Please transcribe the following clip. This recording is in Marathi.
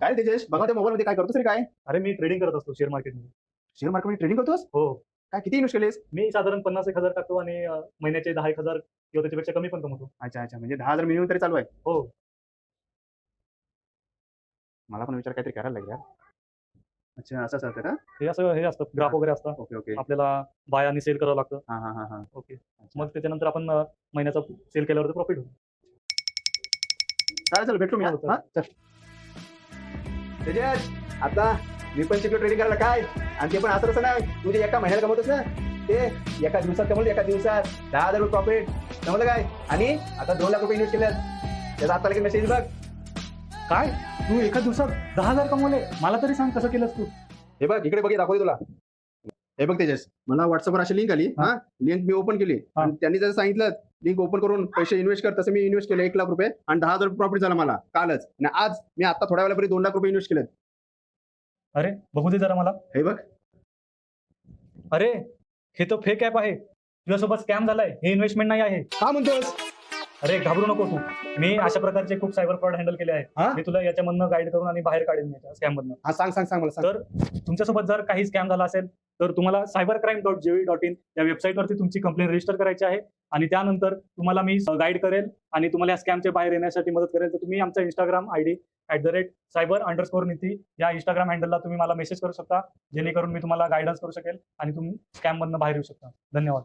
काय तेजस? बघा त्या मोबाईल मध्ये काय करतोस रे काय? अरे मी ट्रेडिंग करत असतो शेअर मार्केटमध्ये शेअर मार्केटमध्ये ट्रेडिंग करतोस? हो. काय किती इन्व्हेस्ट केलेस? मी साधारण पन्नास एक हजार टाकतो आणि अं, महिन्याचे दहा एक हजार किंवा त्याच्यापेक्षा कमी पण कमवतो. अच्छा अच्छा. म्हणजे दहा हजार मिनिमम तरी चालू आहे. हो. मला पण विचार काहीतरी करायला लागेल यार. अच्छा असं असतं का? हे असं हे असतं. ग्राफ वगैरे असतं. Okay okay. आपल्याला बाय आणि सेल करावं लागतं. हा हा हा हा. ओके. मग त्याच्यानंतर आपण अं, महिन्याचा सेल केल्यावर प्रॉफिट होतो चालेल चल भेटलो मी. हो, हा चल. तेजस आता मी पण शिकलो ट्रेडिंग करायला. काय? आणि ते पण असं तसं नाही. तुझे एका महिन्याला कमवतोस ना ते एका दिवसात कमवलं एका दिवसात दहा हजार रुपये प्रॉफिट समजलं काय? आणि आता दोन लाख रुपये इन्व्हेस्ट केल्यात त्याचा आता लगेच मेसेज बघ. काय? तू एका दिवसात दहा हजार कमवले? मला तरी सांग कसं केलंस तू. हे बघ इकडे बघ हे दाखवते तुला. हे बघ तेजस मला व्हॉट्सअपवर अशी लिंक आली. हा. लिंक मी ओपन केली. आणि त्यांनी जसं सांगितलं लिंक ओपन करून पैसे इन्व्हेस्ट कर. तसं मी इन्व्हेस्ट केले एक लाख रुपये आणि दहा हजार प्रॉफिट झाला मला. कालच. आणि आज मी आता थोड्या वेळापूर्वी दोन लाख रुपये इन्व्हेस्ट केलेत. अरे बघू दे जरा मला. हे बघ. अरे हे तर फेक ऍप आहे. तुझ्यासोबत स्कॅम झालाय. हे इन्व्हेस्टमेंट नाही आहे. का म्हणतोस? अरे घाबरू नको तू. मी अशा प्रकारचे खूप सायबर फ्रॉड हँडल केले हा? आहे मी तुला याच्यामधनं गाईड करून आणि बाहेर काढेन स्कॅम मधनं. हा सांग सांग सांग मला सांग. तर तुमच्यासोबत जर काही स्कॅम झाला असेल तर तुम्हाला cyber crime dot gov dot in या वेबसाईटवरती तुमची कंप्लेंट रजिस्टर करायची आहे. आणि त्यानंतर तुम्हाला मी गाईड करेल आणि तुम्हाला या स्कॅमच्या बाहेर येण्यासाठी मदत करेल. तर तुम्ही आमचा Instagram I D at the rate cyber underscore Niti या इंस्टाग्राम हँडलला तुम्ही मला मेसेज करू शकता. जेणेकरून मी तुम्हाला गायडन्स करू शकेल आणि तुम्ही स्कॅममधनं बाहेर येऊ शकता. धन्यवाद.